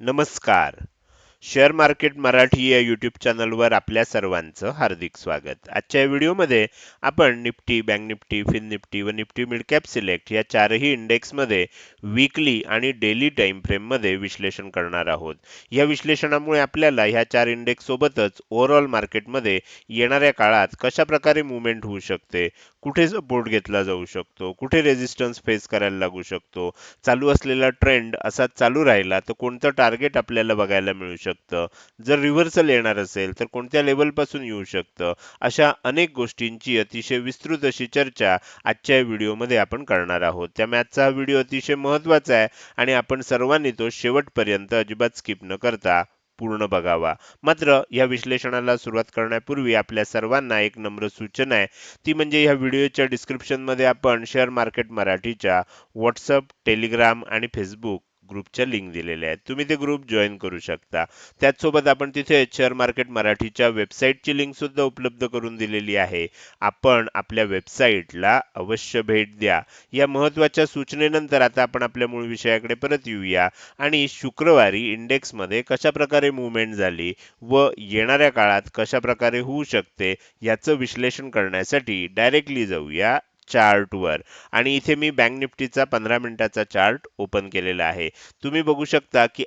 नमस्कार. Share market Marathi या YouTube चॅनलवर आपल्या सर्वांचं हार्दिक स्वागत. आजच्या व्हिडिओमध्ये आपण Nifty bank Nifty fin Nifty व निफ्टी मिडकॅप सिलेक्ट या चारही इंडेक्समध्ये वीकली आणि डेली टाइम फ्रेममध्ये विश्लेषण करणार आहोत. या विश्लेषणामुळे आपल्याला ह्या चार इंडेक्स सोबतच ओव्हरऑल मार्केटमध्ये येणाऱ्या काळात कशा प्रकारे मुवमेंट होऊ शकते? कुठे सपोर्ट घेतला जाऊ शकतो कुठे रेझिस्टन्स फेस करायला लागू शकतो. चालू असलेला ट्रेंड असा चालू राहिला तर कोणतं टार्गेट आपल्याला बघायला मिळू शकतं? जर रिव्हर्सल येणार असेल तर कोणत्या लेवलपासून येऊ शकतं? अशा अनेक गोष्टींची अतिशय विस्तृत अशी चर्चा आजच्या व्हिडिओमध्ये आपण करणार आहोत. त्या मॅचचा हा व्हिडिओ अतिशय महत्त्वाचा आहे आणि आपण सर्वांनी तो शेवटपर्यंत अजिबात स्किप न करता पूर्ण बघावा. मात्र या विश्लेषणाला सुरुवात करण्यापूर्वी आपल्या सर्वांना एक नम्र सूचना आहे. ती म्हणजे या व्हिडिओच्या डिस्क्रिप्शनमध्ये आपण शेअर मार्केट मराठीच्या व्हॉट्सअप टेलिग्राम आणि फेसबुक ग्रुपच्या लिंक दिलेल्या आहेत. तुम्ही ते ग्रुप जॉईन करू शकता. त्याचसोबत आपण तिथे शेअर मार्केट मराठीच्या वेबसाईटची लिंक सुद्धा उपलब्ध करून दिलेली आहे. आपण आपल्या वेबसाईटला अवश्य भेट द्या. या महत्त्वाच्या सूचनेनंतर आता आपण आपल्या मूळ विषयाकडे परत येऊया. आणि शुक्रवारी इंडेक्समध्ये कशा प्रकारे मुवमेंट झाली व येणाऱ्या काळात कशा प्रकारे होऊ शकते याचं विश्लेषण करण्यासाठी डायरेक्टली जाऊया चार्टवर आणि इथे मी बँक निफ्टीचा पंधरा मिनिटाचा चार्ट ओपन केलेला आहे. तुम्ही बघू शकता की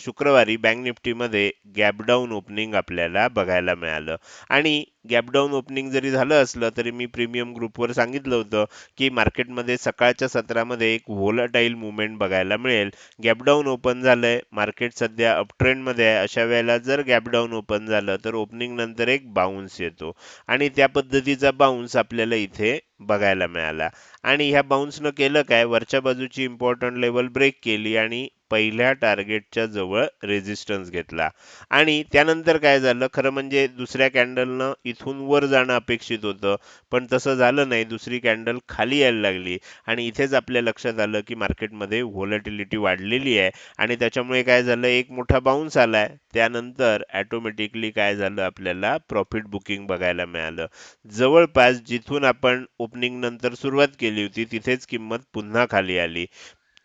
शुक्रवारी बँक निफ्टीमध्ये गॅपडाऊन ओपनिंग आपल्याला बघायला मिळालं. आणि गॅप डाऊन ओपनिंग जरी झालं असलं तरी मी प्रीमियम ग्रुपवर सांगितलं होतं की मार्केटमध्ये सकाळच्या सत्रामध्ये एक व्होलाटाईल मुवमेंट बघायला मिळेल. गॅपडाऊन ओपन ओपन झालंय मार्केट सध्या अपट्रेंडमध्ये आहे. अशा वेळेला जर गॅपडाऊन ओपन झालं तर ओपनिंग नंतर एक बाउन्स येतो. आणि त्या पद्धतीचा बाउन्स आपल्याला इथे बघायला मिळाला. आणि ह्या बाउन्सनं केलं काय? वरच्या बाजूची इम्पॉर्टंट लेवल ब्रेक केली आणि पहिल्या टार्गेटच्या जवळ रेजिस्टन्स घेतला. आणि त्यानंतर काय झालं? खरं म्हणजे दुसऱ्या कॅन्डलनं इथून वर जाणं अपेक्षित होतं. पण तसं झालं नाही. दुसरी कॅन्डल खाली यायला लागली. आणि इथेच आपल्या लक्षात आलं की मार्केटमध्ये व्होलॅटिलिटी वाढलेली आहे. आणि त्याच्यामुळे काय झालं? एक मोठा बाउन्स आलाय. त्यानंतर ॲटोमॅटिकली काय झालं? आपल्याला प्रॉफिट बुकिंग बघायला मिळालं. जवळपास जिथून आपण ओपनिंग नंतर सुरुवात केली होती तिथेच किंमत पुन्हा खाली आली.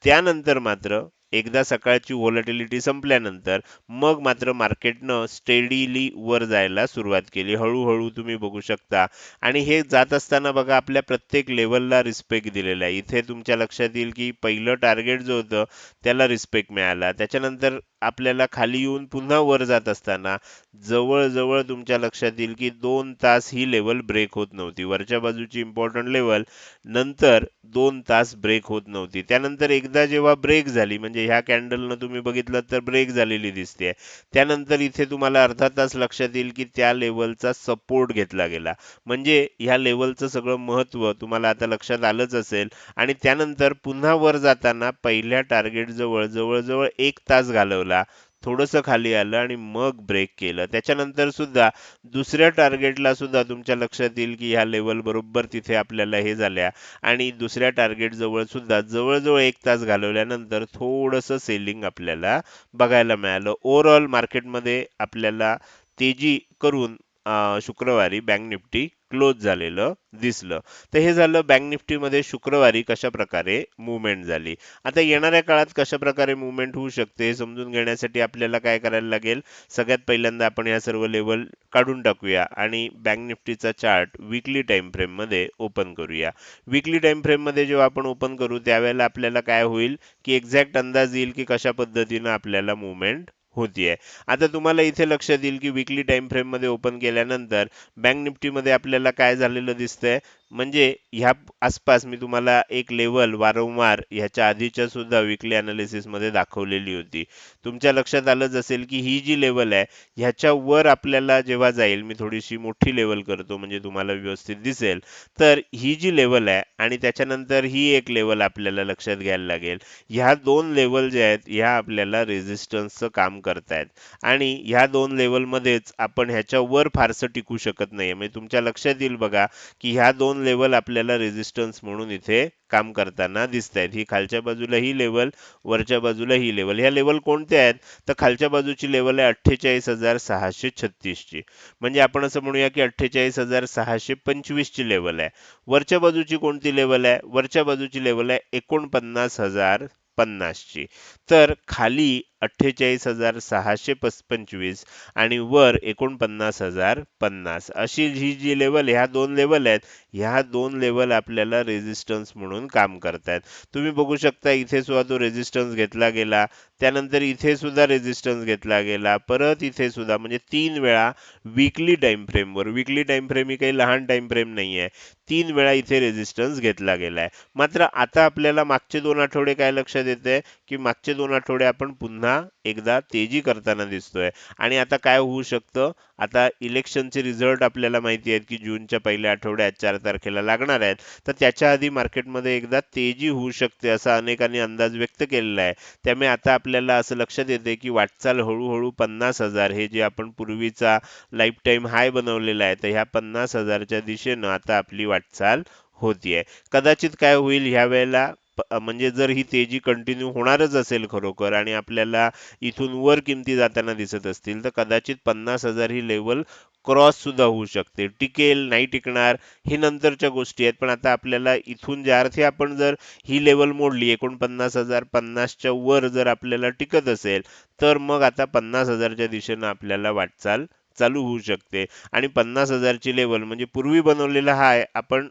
त्यानंतर मात्र एकदा सकाळची व्हॉलेटिलिटी संपल्यानंतर मग मात्र मार्केटनं स्टेडीली वर जायला सुरुवात केली. हळूहळू तुम्ही बघू शकता. आणि हे जात असताना बघा आपल्या प्रत्येक लेवलला रिस्पेक्ट दिलेला आहे. इथे तुमच्या लक्षात येईल की पहिलं टार्गेट जो होतं त्याला रिस्पेक्ट मिळाला. त्याच्यानंतर आपल्याला खाली येऊन पुन्हा वर जात असताना जवळजवळ तुमच्या लक्षात येईल की दोन तास ही लेवल ब्रेक होत नव्हती. वरच्या बाजूची इम्पॉर्टंट लेवल नंतर दोन तास ब्रेक होत नव्हती. त्यानंतर एकदा जेव्हा ब्रेक झाली म्हणजे ह्या कॅन्डलनं तुम्ही बघितलं तर ब्रेक झालेली दिसते त्यानंतर इथे तुम्हाला अर्धा तास लक्षात येईल की त्या लेवलचा सपोर्ट घेतला गेला. म्हणजे ह्या लेवलचं सगळं महत्त्व तुम्हाला आता लक्षात आलंच असेल. आणि त्यानंतर पुन्हा वर जाताना पहिल्या टार्गेट जवळ जवळजवळ एक तास घालवला. थोडंसं खाली आलं आणि मग ब्रेक केलं. त्याच्यानंतर सुद्धा दुसऱ्या टार्गेटला सुद्धा तुमच्या लक्षात येईल की ह्या लेवल बरोबर तिथे आपल्याला हे झाल्या. आणि दुसऱ्या टार्गेट जवळ सुद्धा जवळजवळ एक तास घालवल्यानंतर थोडंसं सेलिंग आपल्याला बघायला मिळालं. ओव्हरऑल मार्केटमध्ये आपल्याला तेजी करून शुक्रवारी बँक निफ्टी क्लोज झालेलं दिसलं. तर हे झालं बँक निफ्टीमध्ये शुक्रवारी कशा प्रकारे मुवमेंट झाली. आता येणाऱ्या काळात कशा प्रकारे मुवमेंट होऊ शकते हे समजून घेण्यासाठी आपल्याला काय करायला लागेल? सगळ्यात पहिल्यांदा आपण या सर्व लेवल काढून टाकूया आणि बँक निफ्टीचा चार्ट विकली टाइम फ्रेममध्ये ओपन करूया. विकली टाइम फ्रेममध्ये जेव्हा आपण ओपन करू त्यावेळेला आपल्याला काय होईल? की एक्झॅक्ट अंदाज येईल की कशा पद्धतीनं आपल्याला मुवमेंट होतीये. आता तुम्हाला इथे लक्षात येईल की विकली टाइम फ्रेममध्ये ओपन केल्यानंतर बँक निफ्टीमध्ये आपल्याला काय झालेलं दिसतंय? म्हणजे ह्या आसपास मी तुम्हाला एक लेवल वारंवार ह्याच्या आधीच्या सुद्धा विकली अनालिसिसमध्ये दाखवलेली होती. तुमच्या लक्षात आलंच असेल की ही जी लेवल आहे ह्याच्या वर आपल्याला जेव्हा जाईल मी थोडीशी मोठी लेवल करतो म्हणजे तुम्हाला व्यवस्थित दिसेल. तर ही जी लेवल आहे आणि त्याच्यानंतर ही एक लेवल आपल्याला लक्षात घ्यायला लागेल. ह्या दोन लेवल जे आहेत ह्या आपल्याला रेझिस्टन्सचं काम करतायत. आणि ह्या दोन लेवलमध्येच आपण ह्याच्या वर फारसं टिकू शकत नाही म्हणजे तुमच्या लक्षात येईल बघा की ह्या दोन लेवल आपल्याला रेझिस्टन्स म्हणून इथे काम करताना दिसत आहेत ही खालच्या बाजूला ही लेवल वरच्या बाजूला ही लेवल ह्या लेवल कोणत्या आहेत? तर खालच्या बाजूची लेवल आहे अठ्ठेचाळीस हजार सहाशे छत्तीस ची म्हणजे आपण असं म्हणूया की अठ्ठेचाळीस हजार सहाशे पंचवीस ची लेवल आहे. वरच्या बाजूची कोणती लेवल आहे? वरच्या बाजूची लेवल आहे एकोणपन्नास हजार पन्नासची. तर खाली अठ्ठेचाळीस हजार सहाशे पस पंचवीस आणि वर एकोणपन्नास हजार पन्नास. अशी ही जी लेवल ह्या दोन लेवल आहेत ह्या दोन लेवल आपल्याला रेझिस्टन्स म्हणून काम करतायत. तुम्ही बघू शकता इथे सुद्धा तो रेझिस्टन्स घेतला गेला त्यानंतर इथे सुद्धा रेझिस्टन्स घेतला गेला परत इथे सुद्धा म्हणजे तीन वेळा वीकली टाइम फ्रेमवर वीकली टाइम फ्रेम ही काही लहान टाइम फ्रेम नाही आहे तीन वेळा इथे रेझिस्टन्स घेतला गेलाय. मात्र आता आपल्याला मागचे दोन आठवडे काय लक्षात येते की मागचे दोन आठवडे आपण पुन्हा एकदा तेजी करताना दिसतोय. आणि आता काय होऊ शकतं? आता इलेक्शनचे रिझल्ट आपल्याला माहिती आहेत की जूनच्या पहिल्या आठवड्यात चार तारखेला लागणार आहेत. तर त्याच्या आधी मार्केटमध्ये एकदा तेजी होऊ शकते असा अनेकांनी अंदाज व्यक्त केलेला आहे. त्यामुळे आता आपल्याला असं लक्षात येते की वाटचाल हळूहळू पन्नास हजार हे जे आपण पूर्वीचा लाईफ टाईम हाय बनवलेला आहे तर ह्या पन्नास हजारच्या दिशेनं आता आपली वाटचाल होतीये. कदाचित काय होईल ह्या वेळेला म्हणजे जर ही तेजी कंटिन्यू होणारच असेल खरोखर आणि आपल्याला इथून वर किमती जाताना दिसत असतील तर कदाचित पन्नास हजार ही लेवल क्रॉस सुद्धा होऊ शकते. टिकेल नाही टिकणार हे नंतरच्या गोष्टी आहेत. पण आता आपल्याला इथून ज्या अर्थी आपण जर ही लेवल मोडली एकोणपन्नास हजार पन्नासच्या वर जर आपल्याला टिकत असेल तर मग आता पन्नास हजारच्या दिशेनं आपल्याला वाटचाल चालू होऊ शकते. आणि पन्नास हजारची लेवल म्हणजे पूर्वी बनवलेला हाय आपण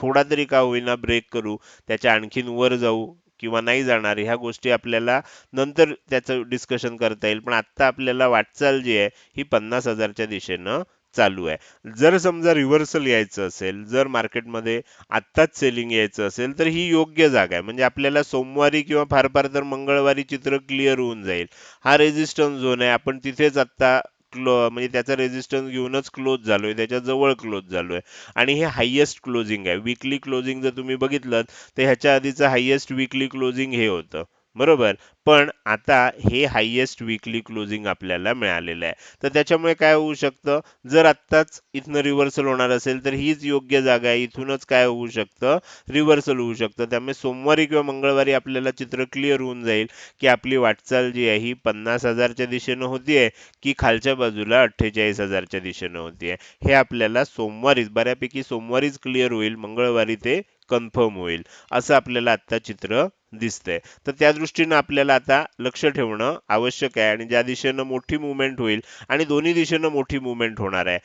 थोडा तरी का होईना ब्रेक करू त्याच्या आणखीन वर जाऊ किंवा नाही जाणार ह्या गोष्टी आपल्याला नंतर त्याचं डिस्कशन करता येईल. पण आत्ता आपल्याला वाटचाल जी आहे ही पन्नास हजारच्या दिशेनं चालू आहे. जर समजा रिव्हर्सल यायचं असेल जर मार्केटमध्ये आत्ताच सेलिंग यायचं असेल तर ही योग्य जागा आहे. म्हणजे आपल्याला सोमवारी किंवा फार फार तर मंगळवारी चित्र क्लिअर होऊन जाईल. हा रेजिस्टन्स झोन आहे. आपण तिथेच आत्ता क्लो म्हणजे त्याचा रेजिस्टन्स घेऊनच क्लोज झालोय त्याच्याजवळ क्लोज झालोय. आणि हे हायेस्ट क्लोजिंग आहे. विकली क्लोजिंग जर तुम्ही बघितलं तर ह्याच्या आधीचं हायेस्ट विकली क्लोजिंग हे होतं. बरोबर. पण आता हे हायेस्ट वीकली क्लोजिंग आपल्याला मिळालेलं आहे. तर त्याच्यामुळे काय होऊ शकतं? जर आत्ताच इथनं रिव्हर्सल होणार असेल तर हीच योग्य जागा आहे. इथूनच काय होऊ शकतं? रिव्हर्सल होऊ शकतं. त्यामुळे सोमवारी किंवा मंगळवारी आपल्याला चित्र क्लिअर होऊन जाईल की आपली वाटचाल जी आहे ही पन्नास हजारच्या दिशेनं होतीये की खालच्या बाजूला अठ्ठेचाळीस हजारच्या दिशेनं होतीये? हे आपल्याला सोमवारीच बऱ्यापैकी सोमवारीच क्लिअर होईल. मंगळवारी ते कन्फर्म होईल. असं आपल्याला आता चित्र दिसतंय. तर त्या दृष्टीनं आपल्याला आता लक्ष ठेवणं आवश्यक आहे आणि ज्या दिशेनं मोठी मुवमेंट होईल आणि दोन्ही दिशेनं मोठी मुवमेंट होणार आहे.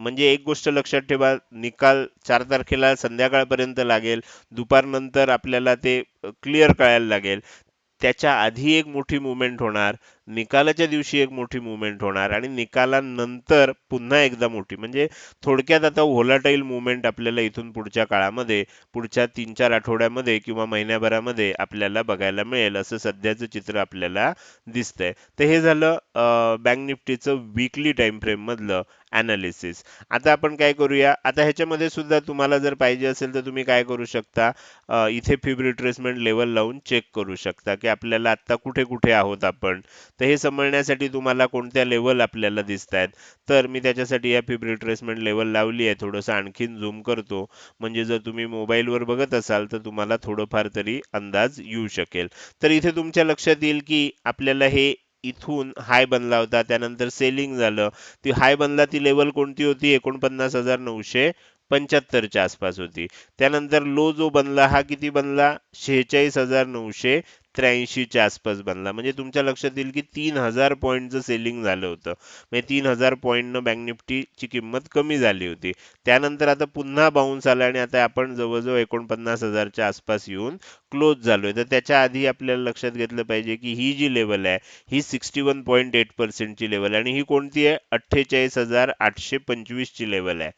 म्हणजे एक गोष्ट लक्षात ठेवा निकाल चार तारखेला संध्याकाळपर्यंत लागेल दुपारनंतर आपल्याला ते क्लिअर कळायला लागेल. त्याच्या आधी एक मोठी मुवमेंट होणार निकालाच्या दिवशी एक मोठी मुवमेंट होणार आणि निकालानंतर पुन्हा एकदा मोठी. म्हणजे थोडक्यात आता व्होलाटाईल मुवमेंट आपल्याला इथून पुढच्या काळामध्ये पुढच्या तीन चार आठवड्यामध्ये किंवा महिन्याभरामध्ये आपल्याला बघायला मिळेल असं सध्याचं चित्र आपल्याला दिसतंय. तर हे झालं बँक निफ्टीचं वीकली टाइम फ्रेम मधलं अनालिसिस आता आपण काय करूया? आता ह्याच्यामध्ये सुद्धा तुम्हाला जर पाहिजे असेल तर तुम्ही काय करू शकता? इथे फिब रिट्रेसमेंट लेवल लावून चेक करू शकता की आपल्याला आता कुठे कुठे आहोत आपण. तर हे समजण्यासाठी तुम्हाला कोणत्या लेवल आपल्याला दिसत आहेत तर मी त्याच्यासाठी या फिब रिट्रेसमेंट लेवल लावली आहे. थोडंसं आणखीन झूम करतो. म्हणजे जर तुम्ही मोबाईलवर बघत असाल तर तुम्हाला थोडंफार तरी अंदाज येऊ शकेल. तर इथे तुमच्या लक्षात येईल की आपल्याला हे इथून हाय बनला होता. त्यानंतर सेलिंग झालं. ती हाय बनला ती लेवल कोणती होती? एकोणपन्नास हजार नऊशे पंच्याहत्तरच्या आसपास होती. त्यानंतर लो जो बनला हा किती बनला? शेहेचाळीस हजार नऊशे त्र्याऐंशीच्या आसपास बनला. म्हणजे तुमच्या लक्षात येईल की तीन हजार पॉईंटचं सेलिंग झालं होतं. म्हणजे तीन हजार पॉईंटनं बँक निफ्टीची किंमत कमी झाली होती. त्यानंतर आता पुन्हा बाउन्स आला आणि आता आपण जवळजवळ एकोणपन्नास हजारच्या आसपास येऊन क्लोज झालोय. तर त्याच्या आधी आपल्याला लक्षात घेतलं पाहिजे की ही जी लेवल आहे ही सिक्स्टी वन पॉईंट एट पर्सेंटची लेवल आहे आणि ही कोणती आहे? अठ्ठेचाळीस हजार आठशे पंचवीसची लेवल आहे.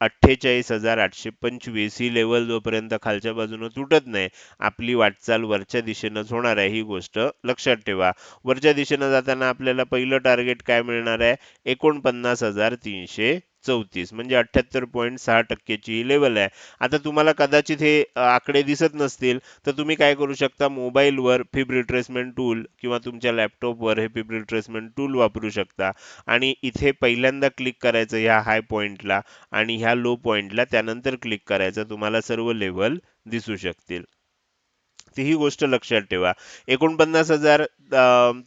अठ्ठेचाळीस हजार आठशे पंचवीस. ही लेवल जोपर्यंत खालच्या बाजूनं तुटत नाही आपली वाटचाल वरच्या दिशेनंच होणार आहे ही गोष्ट लक्षात ठेवा. वरच्या दिशेनं जाताना आपल्याला पहिलं टार्गेट काय मिळणार आहे? एकोणपन्नास हजार तीनशे चौतीस म्हणजे अठ्ठ्याहत्तर पॉईंट सहा टक्क्याची ही लेवल आहे. आता तुम्हाला कदाचित हे आकडे दिसत नसतील तर तुम्ही काय करू शकता? मोबाईलवर फिब रिट्रेसमेंट टूल किंवा तुमच्या लॅपटॉपवर हे फिब रिट्रेसमेंट टूल वापरू शकता. आणि इथे पहिल्यांदा क्लिक करायचं ह्या हाय पॉईंटला आणि ह्या लो पॉईंटला त्यानंतर क्लिक करायचं. तुम्हाला सर्व लेवल दिसू शकतील. ही गोष्ट लक्षात ठेवा. एकोणपन्नास हजार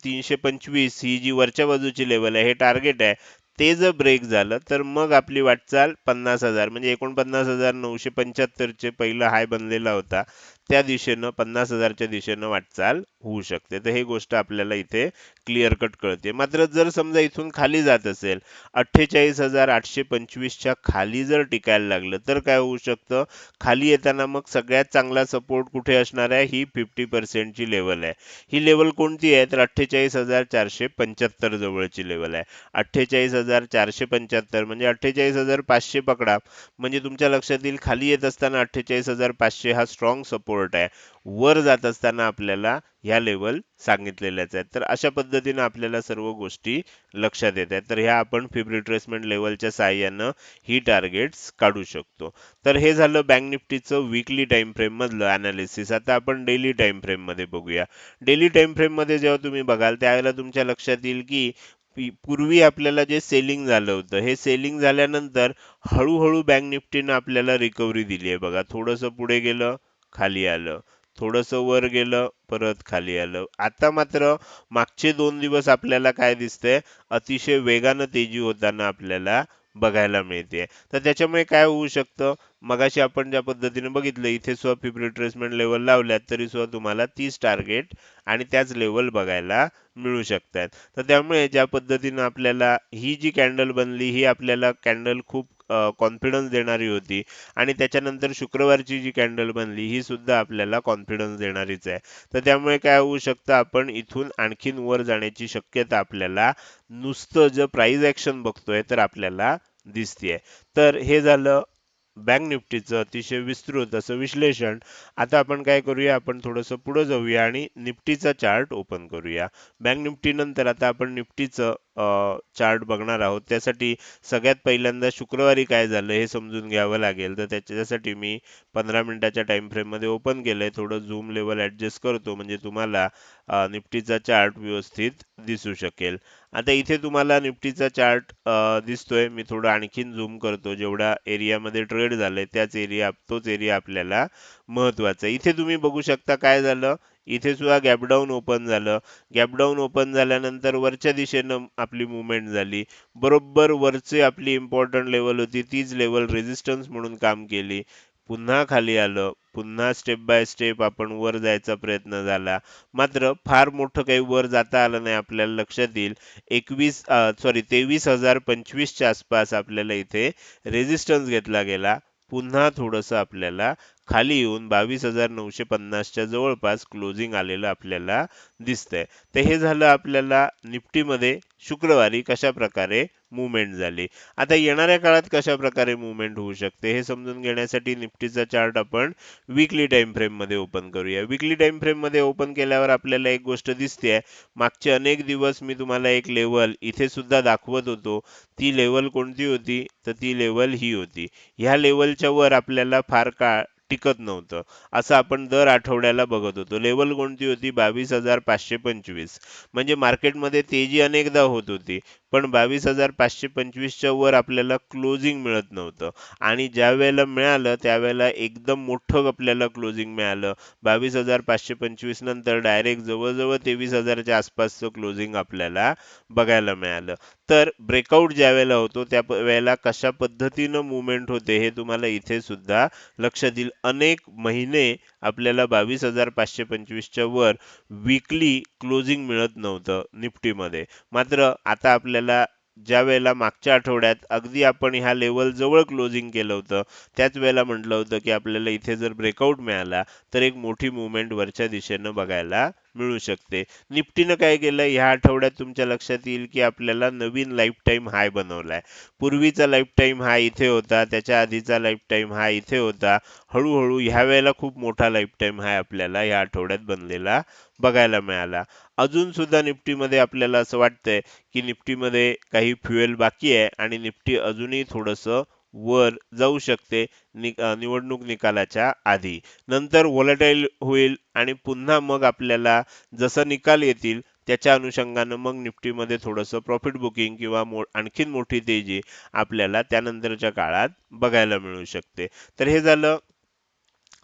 तीनशे पंचवीस ही जी वरच्या बाजूची लेवल आहे हे टार्गेट आहे. ते जर ब्रेक झालं तर मग आपली वाटचाल पन्नास हजार म्हणजे एकोणपन्नास हजार नऊशे पंच्याहत्तरचे पहिला हाय बनलेला होता. त्या दिशेनं पन्नास हजारच्या दिशेनं वाटचाल होऊ शकते. तर ही गोष्ट आपल्याला इथे क्लिअर कट कळते. मात्र जर समजा इथून खाली जात असेल अठ्ठेचाळीस हजार आठशे पंचवीसच्या खाली जर टिकायला लागलं तर काय होऊ शकतं? खाली येताना मग सगळ्यात चांगला सपोर्ट कुठे असणार आहे? ही फिफ्टी पर्सेंटची लेवल आहे. ही लेवल कोणती आहे? तर अठ्ठेचाळीस हजार चारशे पंच्याहत्तर जवळची लेवल आहे. अठ्ठेचाळीस हजार चारशे पंच्याहत्तर म्हणजे अठ्ठेचाळीस हजार पाचशे पकडा. म्हणजे तुमच्या लक्षात येईल खाली येत असताना अठ्ठेचाळीस हजार पाचशे हा स्ट्रॉंग सपोर्ट आहे. वर जात असताना आपल्याला ह्या लेवल सांगितलेल्याच आहेत. तर अशा पद्धतीने आपल्याला सर्व गोष्टी लक्षात येत आहेत. तर ह्या आपण फिब रिट्रेसमेंट लेवलच्या साह्यानं ही टार्गेट्स काढू शकतो. तर हे झालं बँक निफ्टीचं वीकली टाइम फ्रेम मधलं अनालिसिस आता आपण डेली टाइम फ्रेममध्ये बघूया. डेली टाइम फ्रेममध्ये जेव्हा तुम्ही बघाल त्यावेळेला तुमच्या लक्षात येईल की पूर्वी आपल्याला जे सेलिंग झालं होतं हे सेलिंग झाल्यानंतर हळूहळू बँक निफ्टीनं आपल्याला रिकव्हरी दिली आहे बघा. थोडंसं पुढे गेलं खाली आलं. थोडंसं वर गेलं परत खाली आलं. आता मात्र मागचे दोन दिवस आपल्याला काय दिसतंय? अतिशय वेगानं तेजी होताना आपल्याला बघायला मिळते. तर त्याच्यामुळे काय होऊ शकतं? मगाशी आपण ज्या पद्धतीने बघितलं इथे सुद्धा फिब रिट्रेसमेंट लेवल लावल्यात तरी सुद्धा तुम्हाला तीस टार्गेट आणि त्याच लेवल बघायला मिळू शकतात. तर त्यामुळे ज्या पद्धतीनं आपल्याला ही जी कॅन्डल बनली ही आपल्याला कॅन्डल खूप कॉन्फिडन्स देणारी होती. आणि त्याच्यानंतर शुक्रवारची जी कॅन्डल बनली ही सुद्धा आपल्याला कॉन्फिडन्स देणारीच आहे. तर त्यामुळे काय होऊ शकतं आपण इथून आणखीन वर जाण्याची शक्यता आपल्याला नुसतं जर प्राईज ऍक्शन बघतोय तर आपल्याला दिसतीये. तर हे झालं बँक निफ्टीचं अतिशय विस्तृत असं विश्लेषण. आता आपण काय करूया आपण थोडंसं पुढे जाऊया आणि निफ्टीचा चार्ट ओपन करूया. बँक निफ्टी नंतर आता आपण निफ्टीचं चार्ट बघणार आहोत. त्यासाठी सगळ्यात पहिल्यांदा शुक्रवारी काय झालं हे समजून घ्यावं लागेल. तर त्याच्यासाठी मी पंधरा मिनिटाच्या टाइम फ्रेममध्ये ओपन केलंय. थोडं झूम लेवल ऍडजस्ट करतो म्हणजे तुम्हाला निफ्टीचा चार्ट व्यवस्थित दिसू शकेल. आता इथे तुम्हाला निफ्टीचा चार्ट दिसतोय. मी थोडं आणखीन झूम करतो. जेवढा एरियामध्ये ट्रेड झालंय त्याच एरिया तोच एरिया आपल्याला महत्त्वाचा इथे तुम्ही बघू शकता काय झालं? इथे सुद्धा गॅपडाऊन ओपन झालं. गॅपडाऊन ओपन झाल्यानंतर वरच्या दिशेनं आपली मुवमेंट झाली. बरोबर वरची आपली इम्पॉर्टंट लेवल होती तीच लेवल रेझिस्टन्स म्हणून काम केली. पुन्हा खाली आलं. पुन्हा स्टेप बाय स्टेप आपण वर जायचा प्रयत्न झाला. मात्र फार मोठं काही वर जाता आलं नाही आपल्याला लक्षात येईल. एकवीस सॉरी तेवीस हजार पंचवीसच्या आसपास आपल्याला इथे रेझिस्टन्स घेतला गेला. पुन्हा थोडंसं आपल्याला खाली येऊन बावीस हजार नऊशे पन्नासच्या जवळपास क्लोजिंग आलेलं आपल्याला दिसतंय. तर हे झालं आपल्याला निफ्टीमध्ये शुक्रवारी कशा प्रकारे मुवमेंट झाली. आता येणाऱ्या काळात कशा प्रकारे मुवमेंट होऊ शकते हे समजून घेण्यासाठी निफ्टीचा चार्ट आपण विकली टाइम फ्रेममध्ये ओपन करूया. विकली टाइम फ्रेममध्ये ओपन केल्यावर आपल्याला एक गोष्ट दिसते मागचे अनेक दिवस मी तुम्हाला एक लेवल इथे सुद्धा दाखवत होतो. ती लेवल कोणती होती? तर ती लेवल ही होती. ह्या लेवलच्या वर आपल्याला फार काळ टिकत नव्हतं. असं आपण दर आठवड्याला बघत होतो. लेवल कोणती होती? बावीस हजार पाचशे पंचवीस. म्हणजे मार्केटमध्ये तेजी अनेकदा होत होती. पण बावीस हजार पाचशे पंचवीसच्या वर आपल्याला क्लोजिंग मिळत नव्हतं. आणि ज्या वेळेला मिळालं त्यावेळेला एकदम मोठं आपल्याला क्लोजिंग मिळालं. बावीस हजार पाचशे पंचवीस नंतर डायरेक्ट जवळजवळ तेवीस हजारच्या आसपासचं क्लोजिंग आपल्याला बघायला मिळालं. तर ब्रेकआउट ज्या वेळेला होतो त्या वेळेला कशा पद्धतीनं मुवमेंट होते हे तुम्हाला इथे सुद्धा लक्ष देईल. अनेक महिने आपल्याला बावीस हजार पाचशे पंचवीसच्या वर वीकली क्लोजिंग मिळत नव्हतं निफ्टीमध्ये. मात्र आता आपल्याला ज्या वेळेला मागच्या आठवड्यात अगदी आपण ह्या लेवल जवळ क्लोजिंग केलं होतं त्याच वेळेला म्हटलं होतं की आपल्याला इथे जर ब्रेकआउट मिळाला तर एक मोठी मुवमेंट वरच्या दिशेनं बघायला मिळू शकते. निफ्टीनं काय केलं ह्या आठवड्यात तुमच्या लक्षात येईल की आपल्याला नवीन लाईफ टाईम हाय बनवलाय. पूर्वीचा लाईफ टाईम हा इथे होता त्याच्या आधीचा लाईफ टाईम हा इथे होता. हळूहळू ह्या वेळेला खूप मोठा लाईफ टाईम हाय आपल्याला या आठवड्यात बनलेला बघायला मिळाला. अजून सुद्धा निफ्टीमध्ये आपल्याला असं वाटतंय की निफ्टीमध्ये काही फ्युएल बाकी आहे आणि निफ्टी अजूनही थोडंसं वर जाऊ शकते निवडणूक निकालाच्या आधी. नंतर व्होलेटाईल होईल आणि पुन्हा मग आपल्याला जसं निकाल येतील त्याच्या अनुषंगानं मग निफ्टीमध्ये थोडंसं प्रॉफिट बुकिंग किंवा मो आणखीन मोठी तेजी आपल्याला त्यानंतरच्या काळात बघायला मिळू शकते. तर हे झालं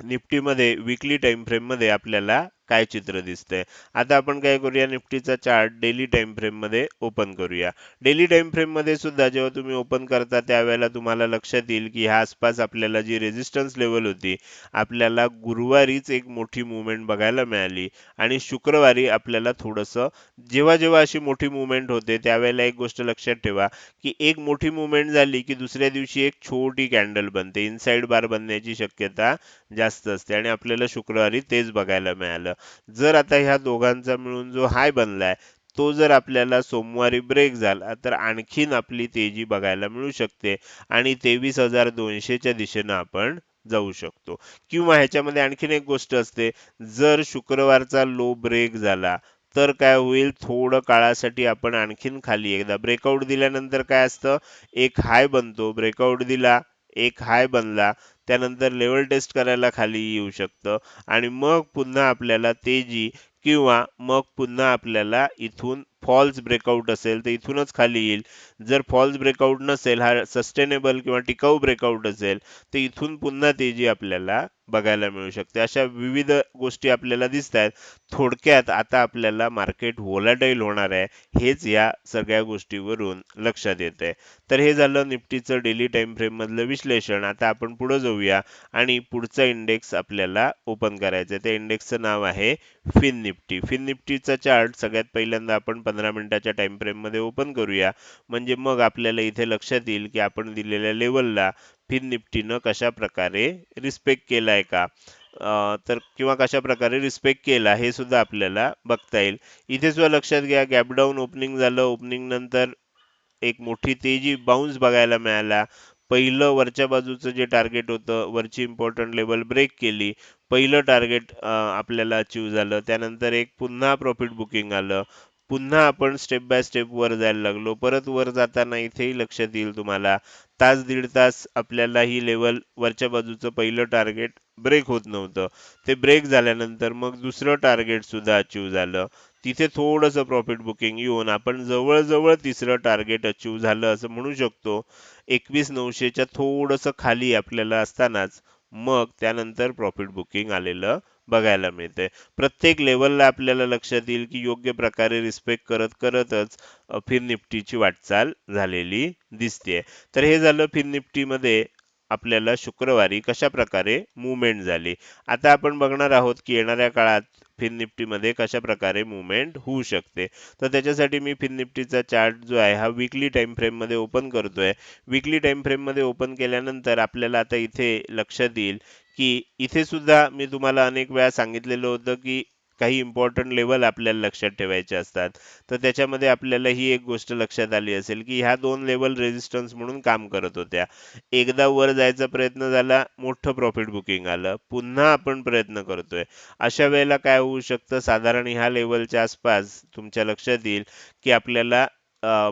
निफ्टीमध्ये विकली टाईम फ्रेममध्ये आपल्याला काय चित्र दिसतंय? आता आपण काय करूया निफ्टीचा चार्ट डेली टाइम फ्रेममध्ये ओपन करूया. डेली टाइम फ्रेममध्ये सुद्धा जेव्हा तुम्ही ओपन करता त्यावेळेला तुम्हाला लक्षात येईल की ह्या आसपास आपल्याला जी रेजिस्टन्स लेवल होती आपल्याला गुरुवारीच एक मोठी मुवमेंट बघायला मिळाली आणि शुक्रवारी आपल्याला थोडंसं जेव्हा जेव्हा अशी मोठी मुवमेंट होते त्यावेळेला एक गोष्ट लक्षात ठेवा की एक मोठी मुवमेंट झाली की दुसऱ्या दिवशी एक छोटी कॅन्डल बनते. इनसाइड बार बनण्याची शक्यता जास्त असते आणि आपल्याला शुक्रवारी तेच बघायला मिळालं. जर आता ह्या दोघांचा मिळून जो हाय बनलाय तो जर आपल्याला सोमवारी ब्रेक झाला तर आणखीन आपली तेजी बघायला मिळू शकते आणि तेवीस हजार दोनशेच्या दिशेनं आपण जाऊ शकतो. किंवा ह्याच्यामध्ये आणखीन एक गोष्ट असते जर शुक्रवारचा लो ब्रेक झाला तर काय होईल? थोडं काळासाठी आपण आणखीन खाली एकदा ब्रेकआउट दिल्यानंतर काय असतं? एक हाय बनतो ब्रेकआउट दिला एक हाय बनला त्यानंतर लेवल टेस्ट करायला खाली येऊ शकतं. आणि मग पुन्हा आपल्याला तेजी किंवा मग पुन्हा आपल्याला इथून फॉल्स ब्रेकआउट असेल तर इथूनच खाली येईल. जर फॉल्स ब्रेकआउट नसेल हा सस्टेनेबल किंवा टिकाऊ ब्रेकआउट असेल तर इथून पुन्हा तेजी आपल्याला बघायला मिळू शकते. अशा विविध गोष्टी आपल्याला दिसत आहेत थोडक्यात आता आपल्याला मार्केट व्होलाटाईल होणार आहे हेच या सगळ्या गोष्टीवरून लक्षात येत आहे तर हे झालं निफ्टीचं डेली टाइम फ्रेममधलं विश्लेषण. आता आपण पुढे जाऊया आणि पुढचा इंडेक्स आपल्याला ओपन करायचा आहे त्या इंडेक्सचं नाव आहे फिन निफ्टी फिन निफ्टीचा चार्ट सगळ्यात पहिल्यांदा आपण पंधरा मिनिटाच्या टाइम फ्रेममध्ये ओपन करूया. म्हणजे मग आपल्याला इथे लक्षात येईल की आपण दिलेल्या लेवलला फिन निफ्टीनं कशा प्रकारे रिस्पेक्ट केला आहे का तर किंवा कशा प्रकारे रिस्पेक्ट केला हे सुद्धा आपल्याला बघता येईल. इथे सुद्धा लक्षात घ्या गॅपडाऊन ओपनिंग झालं. ओपनिंग नंतर एक मोठी तेजी बाउन्स बघायला मिळाला. पहिलं वरच्या बाजूचं जे टार्गेट होतं वरची इम्पॉर्टंट लेवल ब्रेक केली. पहिलं टार्गेट आपल्याला अचीव झालं. त्यानंतर एक पुन्हा प्रॉफिट बुकिंग आलं. पुन्हा आपण स्टेप बाय स्टेप वर जायला लागलो. परत वर जाताना इथेही लक्षात येईल तुम्हाला. तास दीड तास आपल्याला ही लेवल वरच्या बाजूचं पहिलं टार्गेट ब्रेक होत नव्हतं. ते ब्रेक झाल्यानंतर मग दुसरं टार्गेट सुद्धा अचीव झालं. तिथे थोडंसं प्रॉफिट बुकिंग येऊन आपण जवळजवळ तिसरं टार्गेट अचीव झालं असं म्हणू शकतो. एकवीस नऊशेच्या थोडंसं खाली आपल्याला असतानाच मग त्यानंतर प्रॉफिट बुकिंग आलेलं बघायला मिळते. प्रत्येक लेवलला आपल्याला लक्षात येईल की योग्य प्रकारे रिस्पेक्ट करत करतच फिन निफ्टीची वाटचाल झालेली दिसते तर हे झालं फिन निफ्टीमध्ये आपल्याला शुक्रवारी कशा प्रकारे मुवमेंट झाली. आता आपण बघणार आहोत की येणाऱ्या काळात फिन निफ्टीमध्ये कशा प्रकारे मुवमेंट होऊ शकते. तर त्याच्यासाठी मी फिन निफ्टीचा चार्ट जो आहे हा विकली टाइम फ्रेममध्ये ओपन करतोय. विकली टाइम फ्रेममध्ये ओपन केल्यानंतर आपल्याला आता इथे लक्षात येईल की इथे सुद्धा मी तुम्हाला अनेक वेळा सांगितलेलं होतं की काही इम्पॉर्टंट लेवल आपल्याला लक्षात ठेवायचे असतात. तर त्याच्यामध्ये आपल्याला ही एक गोष्ट लक्षात आली असेल की ह्या दोन लेवल रेजिस्टन्स म्हणून काम करत होत्या. एकदा वर जायचा प्रयत्न झाला मोठं प्रॉफिट बुकिंग आलं. पुन्हा आपण प्रयत्न करतोय. अशा वेळेला काय होऊ शकतं? साधारण ह्या लेवलच्या आसपास तुमच्या लक्षात येईल की आपल्याला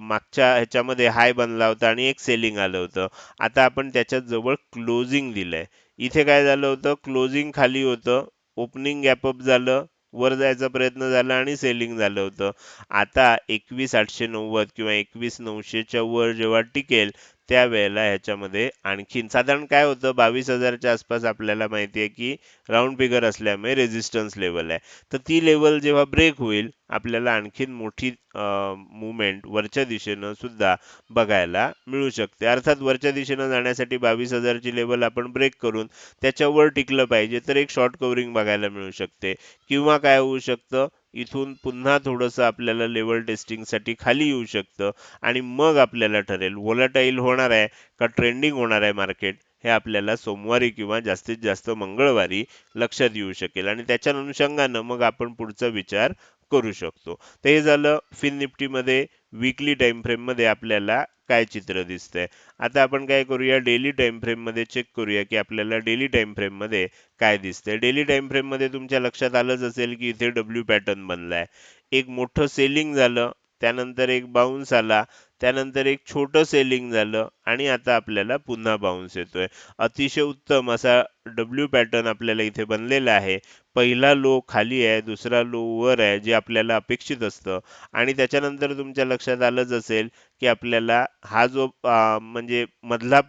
मागच्या ह्याच्यामध्ये हाय बनला होता आणि एक सेलिंग आलं होतं. आता आपण त्याच्याजवळ क्लोजिंग दिलंय. इथे काय झालं होतं? क्लोजिंग खाली होतं. ओपनिंग गॅपअप झालं. वर जायचा प्रयत्न झाला आणि सेलिंग झालं होतं. आता एकवीस आठशे नव्वद किंवा एकवीस नऊशेच्या वर जेव्हा टिकेल त्यावेळेला ह्याच्यामध्ये आणखीन साधारण काय होतं बावीस हजारच्या आसपास आपल्याला माहिती आहे की राऊंड फिगर असल्यामुळे रेझिस्टन्स लेवल आहे. तर ती लेवल जेव्हा ब्रेक होईल आपल्याला आणखीन मोठी मुवमेंट वरच्या दिशेनं सुद्धा बघायला मिळू शकते. अर्थात वरच्या दिशेनं जाण्यासाठी बावीस हजारची लेवल आपण ब्रेक करून त्याच्यावर टिकलं पाहिजे तर एक शॉर्ट कव्हरिंग बघायला मिळू शकते. किंवा काय होऊ शकतं इथून पुन्हा थोडंसं आपल्याला लेवल टेस्टिंगसाठी खाली येऊ शकतं आणि मग आपल्याला ठरेल. व्होलाटाईल होणार आहे का ट्रेंडिंग होणार आहे मार्केट हे आपल्याला सोमवारी किंवा जास्तीत जास्त मंगळवारी लक्षात येऊ शकेल आणि त्याच्या अनुषंगानं मग आपण पुढचा विचार करू शकतो. ते हे झालं फिन निफ्टीमध्ये. विकली टाइम फ्रेममध्ये आपल्याला काय चित्र दिसतंय. आता आपण काय करूया डेली टाइम फ्रेममध्ये चेक करूया की आपल्याला डेली टाइम फ्रेममध्ये काय दिसतंय. डेली टाइम फ्रेममध्ये तुमच्या लक्षात आलंच असेल की इथे डब्ल्यू पॅटर्न बनलाय. एक मोठं सेलिंग झालं त्यानंतर एक बाउन्स आला. त्यानंतर एक छोटं सेलिंग झालं आणि आता आपल्याला पुन्हा बाउन्स येतोय. अतिशय उत्तम असा डब्ल्यू पॅटर्न आपल्याला इथे बनलेला आहे. पहिला लो खाली आहे दुसरा लो वर आहे जे आपल्याला अपेक्षित असतं. आणि त्याच्यानंतर तुमच्या लक्षात आलंच असेल की आपल्याला हा जो म्हणजे मधला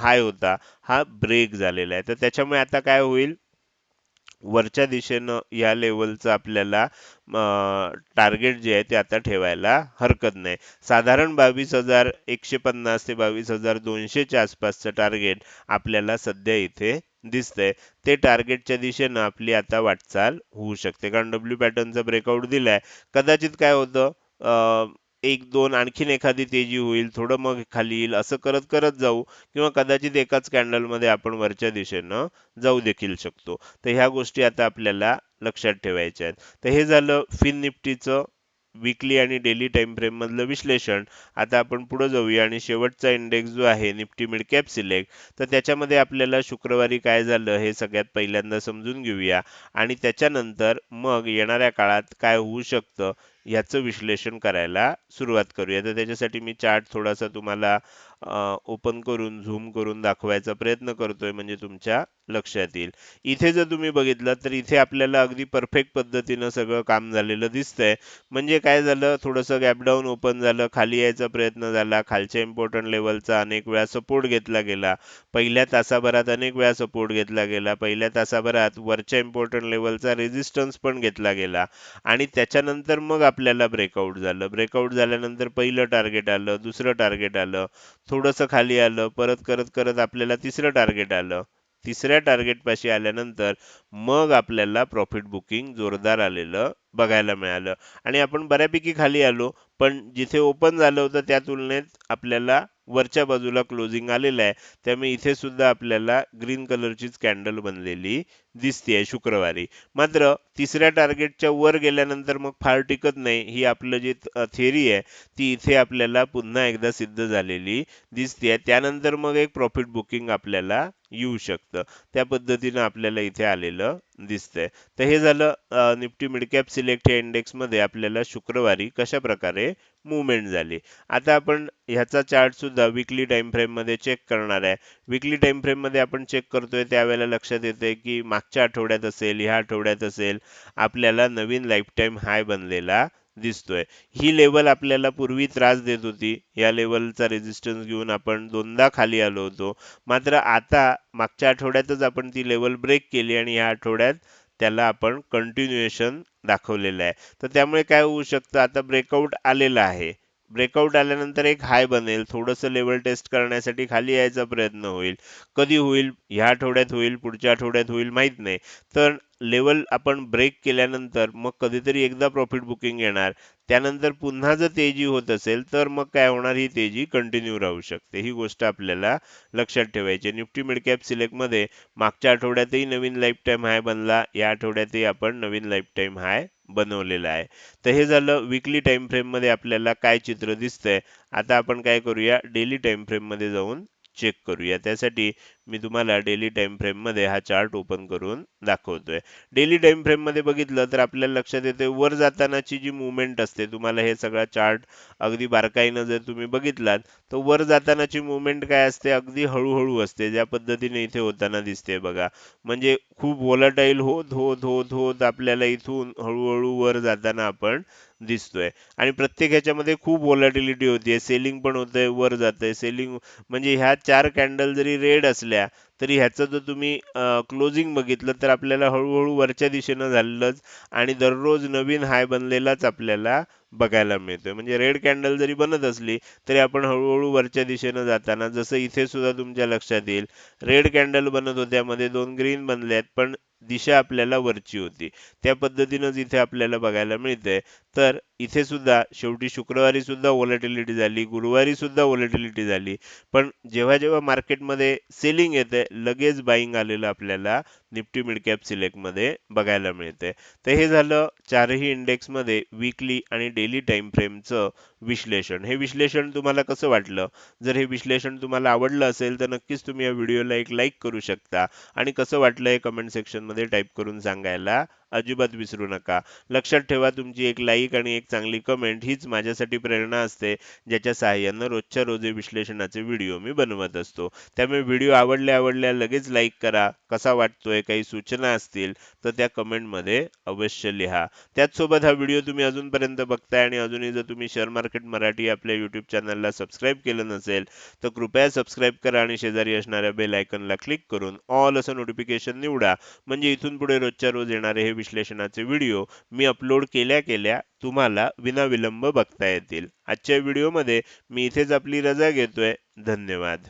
हाय होता हा ब्रेक झालेला आहे. तर त्याच्यामुळे आता काय होईल? वरच्या दिशेनं या लेवलचं आपल्याला टार्गेट जे आहे ते आता ठेवायला हरकत नाही. साधारण बावीस हजार एकशे पन्नास ते बावीस हजार दोनशेच्या आसपासचं टार्गेट आपल्याला सध्या इथे दिसतंय. ते टार्गेटच्या दिशेनं आपली आता वाटचाल होऊ शकते. कारण डब्ल्यू पॅटर्नचा ब्रेकआउट दिलाय. कदाचित काय होतं एक दोन आणखीन एखादी तेजी होईल थोडं मग खाली येईल असं करत करत जाऊ किंवा कदाचित एकाच कॅन्डलमध्ये आपण वरच्या दिशेनं जाऊ देखील शकतो. तर ह्या गोष्टी आता आपल्याला लक्षात ठेवायच्या आहेत. तर हे झालं फिन निफ्टीचं विकली आणि डेली टाइम फ्रेममधलं विश्लेषण. आता आपण पुढे जाऊया आणि शेवटचा इंडेक्स जो आहे निफ्टी मिड कॅप सिलेक्ट तर त्याच्यामध्ये आपल्याला शुक्रवारी काय झालं हे सगळ्यात पहिल्यांदा समजून घेऊया. आणि त्याच्यानंतर मग येणाऱ्या काळात काय होऊ शकतं याचं विश्लेषण करायला सुरुवात करूया. तर त्याच्यासाठी मी चार्ट थोडासा तुम्हाला ओपन करून झूम करून दाखवायचा प्रयत्न करतोय म्हणजे तुमच्या लक्षात येईल. इथे जर तुम्ही बघितलं तर इथे आपल्याला अगदी परफेक्ट पद्धतीनं सगळं काम झालेलं दिसतंय. म्हणजे काय झालं? थोडंसं गॅपडाऊन ओपन झालं. खाली यायचा प्रयत्न झाला. खालच्या इम्पॉर्टंट लेवलचा अनेक वेळा सपोर्ट घेतला गेला. पहिल्या तासाभरात अनेक वेळा सपोर्ट घेतला गेला. पहिल्या तासाभरात वरच्या इम्पॉर्टंट लेवलचा रेजिस्टन्स पण घेतला गेला. आणि त्याच्यानंतर मग आपल्याला ब्रेकआउट झालं. ब्रेकआउट झाल्यानंतर पहिलं टार्गेट आलं. दुसरं टार्गेट आलं. थोडंसं खाली आलं. परत करत करत आपल्याला तिसरं टार्गेट आलं. तिसऱ्या टार्गेट पाशी आल्यानंतर मग आपल्याला प्रॉफिट बुकिंग जोरदार आलेलं बघायला मिळालं. आणि आपण बऱ्यापैकी खाली आलो पण जिथे ओपन झालं होतं त्या तुलनेत आपल्याला वरच्या बाजूला क्लोजिंग आलेलं आहे. त्यामुळे इथे सुद्धा आपल्याला ग्रीन कलरचीच कॅन्डल बनलेली दिसते शुक्रवारी. मात्र तिसऱ्या टार्गेटच्या वर गेल्यानंतर मग फार टिकत नाही. ही आपलं जी थेरी आहे ती इथे आपल्याला पुन्हा एकदा सिद्ध झालेली दिसते त्यानंतर मग एक प्रॉफिट बुकिंग आपल्याला येऊ शकतं. त्या पद्धतीनं आपल्याला इथे आलेलं दिसतंय. तर हे झालं निफ्टी मिडकॅप सिलेक्ट या इंडेक्समध्ये आपल्याला शुक्रवारी कशा प्रकारे मुवमेंट झाली. आता आपण ह्याचा चार्ट सुद्धा विकली टाईम फ्रेममध्ये चेक करणार आहे. विकली टाईम फ्रेममध्ये आपण चेक करतोय त्यावेळेला लक्षात येते की मागच्या आठवड्यात असेल ह्या आठवड्यात असेल आपल्याला नवीन लाईफ टाईम हाय बनलेला दिसतोय. ही लेवल आपल्याला पूर्वी त्रास देत होती. या लेवलचा रेजिस्टन्स घेऊन आपण दोनदा खाली आलो होतो. मात्र आता मागच्या आठवड्यातच आपण ती लेवल ब्रेक केली आणि या आठवड्यात त्याला आपण कंटिन्युएशन दाखवलेलं आहे. तर त्यामुळे काय होऊ शकतं? आता ब्रेकआउट आलेला आहे. ब्रेकआउट आल्यानंतर एक हाय बनेल. थोडंसं लेवल टेस्ट करण्यासाठी खाली यायचा प्रयत्न होईल. कधी होईल? ह्या आठवड्यात होईल? पुढच्या आठवड्यात होईल? माहीत नाही. तर लेवल आपण ब्रेक केल्यानंतर मग कधीतरी एकदा प्रॉफिट बुकिंग येणार. त्यानंतर पुन्हा जर तेजी होत असेल तर मग काय होणार? ही तेजी कंटिन्यू राहू शकते. ही गोष्ट आपल्याला लक्षात ठेवायची. निफ्टी मिडकॅप सिलेक्टमध्ये मागच्या आठवड्यातही नवीन लाईफ टाईम हाय बनला. या आठवड्यातही आपण नवीन लाईफ टाईम हाय बनवलेला आहे. तर हे झालं विकली टाइम फ्रेममध्ये आपल्याला काय चित्र दिसतंय. आता आपण काय करूया डेली टाईम फ्रेममध्ये जाऊन चेक करूया. त्यासाठी मी तुम्हाला डेली टाइम फ्रेममध्ये हा चार्ट ओपन करून दाखवतोय. डेली टाइम फ्रेममध्ये बघितलं तर आपल्याला लक्षात येते वर जातानाची जी मुवमेंट असते तुम्हाला हे सगळा चार्ट अगदी बारकाईनं जर तुम्ही बघितलात तर वर जातानाची मुवमेंट काय असते? अगदी हळूहळू असते. ज्या पद्धतीने इथे होताना दिसते बघा. म्हणजे खूप वॉलटाईल होत होत होत होत आपल्याला इथून हळूहळू वर जाताना आपण दिसतोय. आणि प्रत्येक ह्याच्यामध्ये खूप व्हॉलॅटिलिटी होतीये. सेलिंग पण होतंय वर जातंय. सेलिंग म्हणजे ह्या चार कॅन्डल जरी रेड असल्या तरी ह्याचं जर तुम्ही क्लोजिंग बघितलं तर आपल्याला हळूहळू वरच्या दिशेनं झालेलंच आणि दररोज नवीन हाय बनलेलाच आपल्याला बघायला मिळतोय. म्हणजे रेड कॅन्डल जरी बनत असली तरी आपण हळूहळू वरच्या दिशेनं जाताना जसं इथे सुद्धा तुमच्या लक्षात येईल रेड कॅन्डल बनत होत्यामध्ये दोन ग्रीन बनल्यात पण दिशा आपल्याला वरची होती. त्या पद्धतीनंच इथे आपल्याला बघायला मिळते तर इथे सुद्धा शेवटी शुक्रवारी सुद्धा व्हॉलॅटिलिटी झाली गुरुवारी सुद्धा व्हॉलॅटिलिटी झाली. पण जेव्हा जेव्हा मार्केटमध्ये सेलिंग येते लगेच बाईंग आलेलं आपल्याला निफ्टी मिडकॅप सिलेक्टमध्ये सिलेक्टमध्ये बघायला मिळते. तर हे झालं चारही इंडेक्समध्ये वीकली आणि डेली टाइम फ्रेमचं विश्लेषण. हे विश्लेषण तुम्हाला कसं वाटलं? जर हे विश्लेषण तुम्हाला आवडलं असेल तर नक्कीच तुम्ही या व्हिडिओला एक लाईक करू शकता. आणि कसं वाटलं हे कमेंट सेक्शनमध्ये टाईप करून सांगायला अजिबात विसरू नका. लक्षात ठेवा तुमची एक लाईक आणि एक चांगली कमेंट हीच माझ्यासाठी प्रेरणा असते ज्याच्या सहाय्यानं रोजच्या रोज विश्लेषणाचे व्हिडिओ मी बनवत असतो. त्यामुळे व्हिडिओ आवडले आवडल्या लगेच लाईक करा. कसा वाटतोय काही सूचना असतील तर त्या कमेंटमध्ये अवश्य लिहा. त्याचसोबत हा व्हिडिओ तुम्ही अजूनपर्यंत बघताय आणि अजूनही जर तुम्ही शेअर मार्केट मराठी आपल्या यूट्यूब चॅनलला सबस्क्राईब केलं नसेल तर कृपया सबस्क्राईब करा आणि शेजारी असणाऱ्या बेल आयकनला क्लिक करून ऑल असं नोटिफिकेशन निवडा. म्हणजे इथून पुढे रोजच्या रोज येणारे हे विश्लेषणाचे व्हिडिओ मी अपलोड केल्या केल्या तुम्हाला विनाविलंब बघता येतील. आजच्या व्हिडिओमध्ये मी इथेच आपली रजा घेतोय. धन्यवाद.